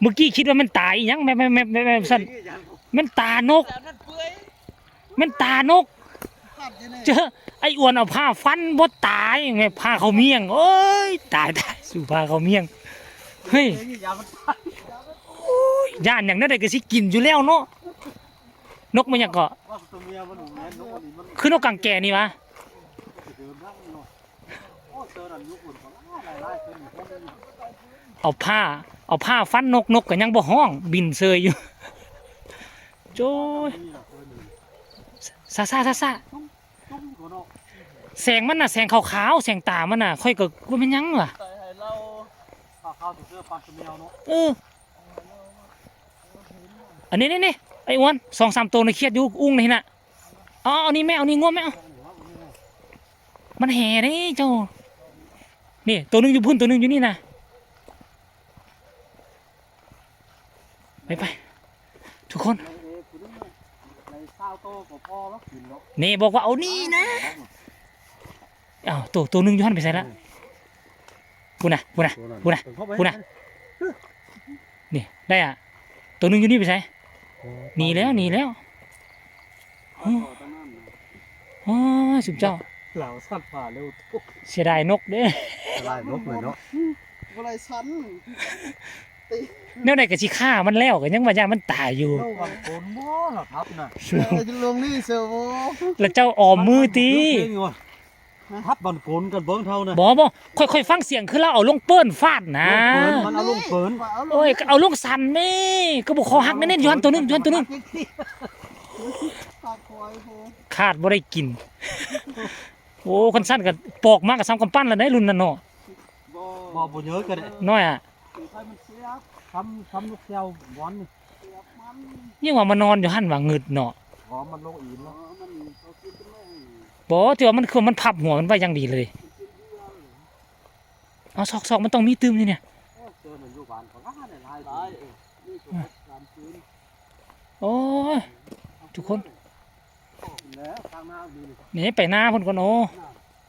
เมื่อกี้คิดว่ามันตายยังแม่แม่แม่แม่แม่สั่นมันตานก มันตานก เจอไอ้อ้วนเอาผ้าฟันบ่ตายไงผ้าเขาเมี่ยงโอ้ยตายตายสู่ผ้าเขาเมี่ยงเฮ้ยย่านอย่างนั้นได้ก็สิกินอยู่แล้วเนาะนกมันหยังก็ว่าตัวเมียมันหนูแม่นกอันนี้มันคือนกกังแก่นี่วะ เอาผ้า เอาผ้าฟันนกนกก็ยังบ่ห้อง บินเซยอยู่โจ้ยซาซาซาซาแสงมันน่ะแสงขาวๆแสงตามันน่ะ ค่อยก็ว่ามันหยังวะอันาะเอออันนี้นี่นี่ไอ้อ้วนสองสามตัวในเครียดอยู่อุ้งนี่น่ะอ๋อเอานี่แม่เอานี่ง่วงแม่เอามันแห่นี่เจ้า นี่ตัวหนึงอยู่พุ่นตัวหนึงอยู่นี่นะไปไปทุกคนในเอคือนี่ในข้าวโตก็พอแล้วกินเนาะนี่บอกว่าเอานี่นะอ้าวตัวตัวหนึงอยู่หันไปใส่ละพูดนะพูดนะพูดนะพูดนะนี่ได้อะตัวหนึงอยู่นี่ไปใส่หนีแล้วหนีแล้วโอ้โอ้ยสุดเจ้าเหล่าสัตว์ป่าเร็วเสียดายนกเด้อ ลายนกเลยเนาะอะไรชั้นแนวไหนก็สิฆ่ามันแล้วก็ยังว่าย่ามันตายอยู่เจ้าวันโกนบ่หรอครับน่ะเราจะลงนี่เซอร์โวแล้วเจ้าออมมือตีทับบันโกนกันเบิ้งเท่านะบอบอค่อยๆฟังเสียงคือเราเอาลงเปิ้นฟาดนะมันเอาลงเปินโอ้ยก็เอาลงสันนี่ก็บอกคอหักแน่ๆย้อนตัวหนึงย้อนตัวหนึงปากคอยโหขาดบ่ได้กินโอ้คนสั้นก็ปอกมากกับซ้ำกำปั้นแล้วได้รุ่นนั่นเนาะ บ่บ่บ่เยอะกันน้อยอะถือไฟมันเสียบทำทำลูกแก้วหวานนี่เสียบมันยิ่งว่ามันนอนอยู่หั่นว่างึดเนาะหอมมันลงอีนอ๋อเนาะมันเขากินเป็นแม่บ่ที่ว่ามันคือมันพับหัวมันไว้อย่างดีเลย เอาซอกๆมันต้องมีตึมนี่เนี่ยเจอหนึ่งอยู่บ้านเขาว่าได้หลายตายเออนี่สุดการคืนโอ้ยทุกคนแล้วทางหน้าดีนี่ไปหน้าเพิ่นก่อนโอ้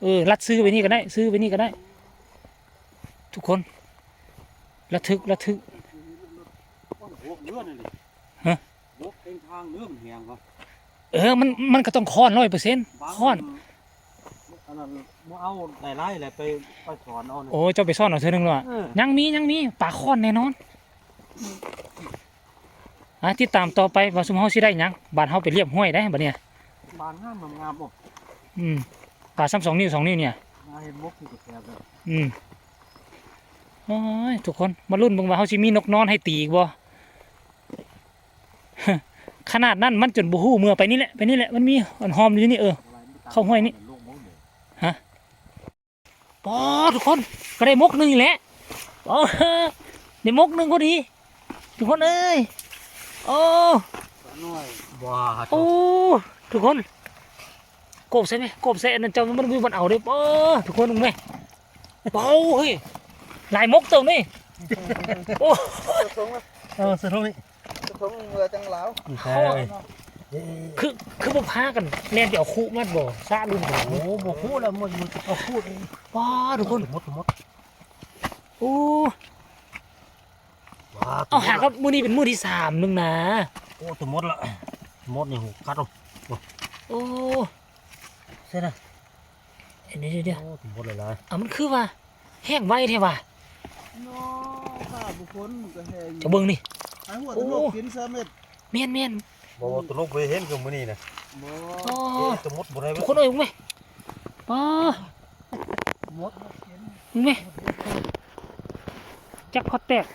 เออรัดซื้อไปนี่ก็ได้ ซื้อไปนี่ก็ได้ ทุกคน ระทึกระทึกโอ้โหเนื้อนี่ดิฮะบกเองทางเนื้อมันแหงวะเออมันมันก็ต้องค้อนร้อยเปอร์เซ็นต์ค้อนอันนั้นบ่เอาหลายๆแหละไปไปสอนเอาเนี่ยโอ้ยเจ้าไปซ่อนเอาเธอหนึ่งเลยเออยังมียังมีปลาค้อนแน่นอนอะติดตามต่อไปว่าสุมเฮาสิได้หยังบาดเฮาไปเรียบห้วยได้บัดเนี่ยบานงามงามๆบ่อืมปลาซ้ำสองนิ้วสองนิ้วเนี่ยมาเห็นบกที่กระแสเลยอืมโอ้ ยทุกคนมาลุ้นเบิ่งว่าเฮาสิมีนกนอนให้ตีอีกบ่ขนาดนั้นมันจนบ่ฮู้เมื่อไปนี่แหละไปนี่แหละมันมีอันหอมอยู่นี่เออเข้าห้วยนี่ลูกมงเด้อปอทุกคนก็ได้มกหนึ่งอีกแล้วปอได้มกหนึ่งพอดี ทุกคนเอ้ยโอ้น้อยว้าโอ้ทุกคนกบใช่ไหมกบใส่อันนั้นเจ้ามันมีบนเอาเด้ปอทุกคนดูไหมเบาเฮ้ยห ลายมกติมนี่โอ้จะทงเออสรุปนี่จะทงเรือจังหลาวใช่คือคือบ่พากันเล่นเดี๋ยวคู่มัดบ่ซาลุนโอ้บ่พูดแล้วมันมันเอาพูดปอทุกคนหมดหมดโอ้ว้าเอาหาครับมือนี้เป็นมือที่สามนึงนะโอ้ตัวมดละมดนี่หูกัดเอโอ้ใช่นะเดี๋ยวเดี๋ยวเดี๋ยวโอ้ตัวมดเลยละอะมันคือว่าแห้งไวแท้ว่ะ นาะข้าบุคคลก็แหงจะเบิ่งนี่ไอ้หัวตลกกินเสม็ดเมียนเมียนบ่ตัวลูกไปเห็นกับมื้อนี้นะบ่โอ้ตัวหมดบ่ได้ทุกคนเอ้ยมึงไหมป้าหมดมึงไหมจักพอแตก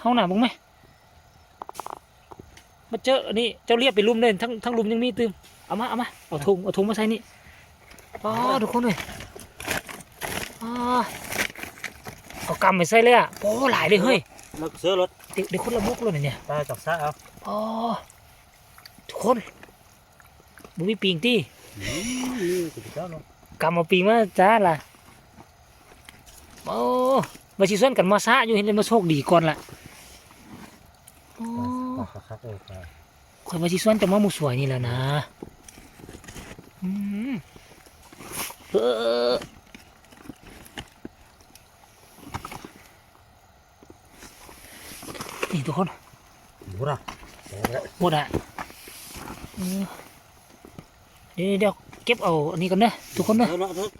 เฮาหน่ะมึงไหมมาเจออันนี้เจ้าเรียบไปลุมเลยทั้งทั้งลุมยังมีตืมเอามาเอามาเอาถุงเอาถุงมาใส่นี่ป้าทุกคนเลยป้า เอากำไปใส่เลยอะโอ้หลายเลยเฮ้ยแล้วเสือรถเดี๋ยวเดี๋ยวคนละมุกเลยเนี่ยตาจับซะเอาอ๋อทุกคนบุมีปิงตี้นี่สิเจ้าเนาะกำเอาปิงมาจ้าล่ะโอ้มาชิส่วนกันมาซะอยู่เห็นเลยมาโชคดีก่อนล่ะโอ้คักๆเออข่อยมาชิส่วนจะมาหมูสวยนี่แหล้วนะอืมเออ นี่ทุกคนบุระหมดอะเออเดี๋ยวเดี๋ยวเก็บเอาอันนี้ก่อนเนอะทุกคนเนอะเออ